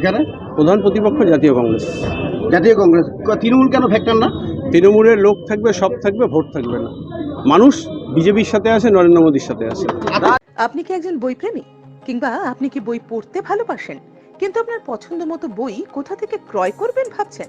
এখানে প্রধান প্রতিপক্ষ জাতীয় কংগ্রেস। জাতীয় কংগ্রেস। তৃণমূল কেন ফ্যাক্টর না? তৃণমূলের লোক থাকবে সব থাকবে ভোট থাকবে না। মানুষ বিজেপির সাথে আছে নরেন্দ্র মোদীর সাথে আছে। আপনি কি একজন বইপ্রেমী? কিংবা আপনি কি বই পড়তে ভালোবাসেন? কিন্তু আপনার পছন্দ মতো বই কোথা থেকে ক্রয় করবেন ভাবছেন?